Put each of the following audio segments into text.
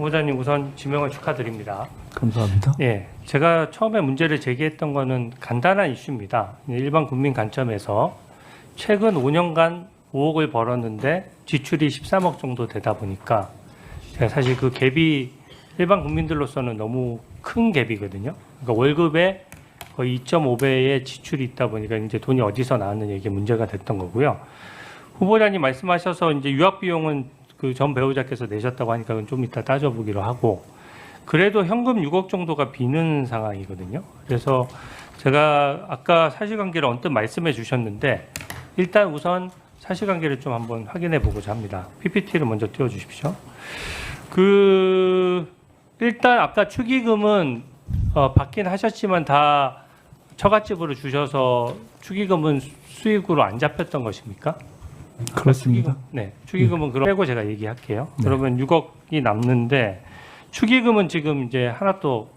후보자님 우선 지명을 축하드립니다. 감사합니다. 예, 제가 처음에 문제를 제기했던 거는 간단한 이슈입니다. 일반 국민 관점에서 최근 5년간 5억을 벌었는데 지출이 13억 정도 되다 보니까 제가 사실 그 갭이 일반 국민들로서는 너무 큰 갭이거든요. 그러니까 월급에 거의 2.5배의 지출이 있다 보니까 이제 돈이 어디서 나왔느냐 이게 문제가 됐던 거고요. 후보자님 말씀하셔서 이제 유학 비용은 그 전 배우자께서 내셨다고 하니까 그건 좀 이따 따져보기로 하고 그래도 현금 6억 정도가 비는 상황이거든요. 그래서 제가 아까 사실관계를 언뜻 말씀해 주셨는데 일단 우선 사실관계를 좀 한번 확인해 보고자 합니다. PPT를 먼저 띄워 주십시오. 그 일단 아까 축의금은 어, 받긴 하셨지만 다 처갓집으로 주셔서 축의금은 수익으로 안 잡혔던 것입니까? 그렇습니다. 축의금, 네, 축의금은 그럼 빼고 제가 얘기할게요. 네. 그러면 6억이 남는데 축의금은 지금 이제 하나 또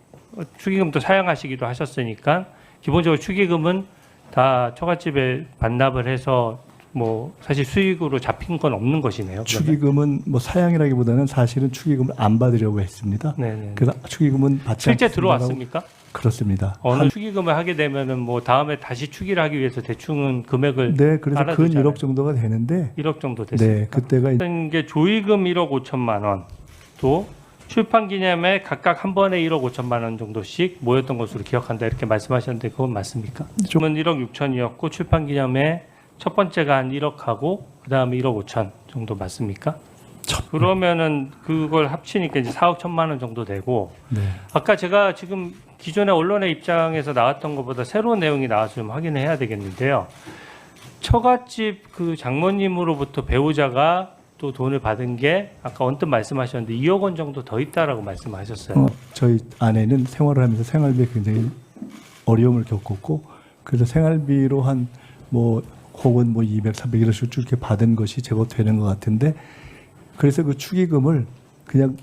축의금도 사용하시기도 하셨으니까 기본적으로 축의금은 다 처갓집에 반납을 해서 뭐 사실 수익으로 잡힌 건 없는 것이네요. 축의금은 뭐 사양이라기보다는 사실은 축의금을 안 받으려고 했습니다. 네네. 그래서 축의금은 받지 실제 들어왔습니까? 그렇습니다. 어느 축의금을 하게 되면은 뭐 다음에 다시 축의를 하기 위해서 대충은 금액을 네, 그래서 근 알아두잖아요. 1억 정도가 되는데 1억 정도 됐습니다. 네, 그때가 게 조의금 1억 5천만 원, 또 출판 기념에 각각 한 번에 1억 5천만 원 정도씩 모였던 것으로 기억한다 이렇게 말씀하셨는데 그건 맞습니까? 좀- 좀은 1억 6천이었고 출판 기념에 첫 번째가 한 1억 하고 그 다음에 1억 5천 정도 맞습니까? 첫- 그러면은 그걸 합치니까 이제 4억 천만 원 정도 되고 네. 아까 제가 지금 기존의 언론의 입장에서 나왔던 것보다 새로운 내용이 나와서 좀 확인해야 되겠는데요. 처갓집 그 장모님으로부터 배우자가 또 돈을 받은 게 아까 언뜻 말씀하셨는데 2억 원 정도 더 있다라고 말씀하셨어요. 어, 저희 아내는 생활을 하면서 생활비에 굉장히 어려움을 겪었고 그래서 생활비로 한뭐 혹은 뭐 200, 300 이런 식으로 쭉 이렇게 받은 것이 제법 되는 것 같은데 그래서 그 축의금을 그냥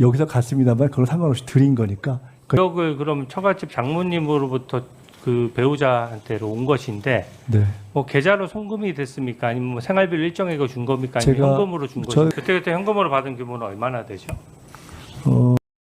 여기서 갔습니다만 그걸 상관없이 드린 거니까 그- 2억을 그럼 처갓집 장모님으로부터 그 배우자한테로 온 것인데 네. 뭐 계좌로 송금이 됐습니까? 아니면 뭐 생활비를 일정액을 준 겁니까? 아니면 제가 현금으로 준 저- 것입니까? 그때 그때 현금으로 받은 규모는 얼마나 되죠?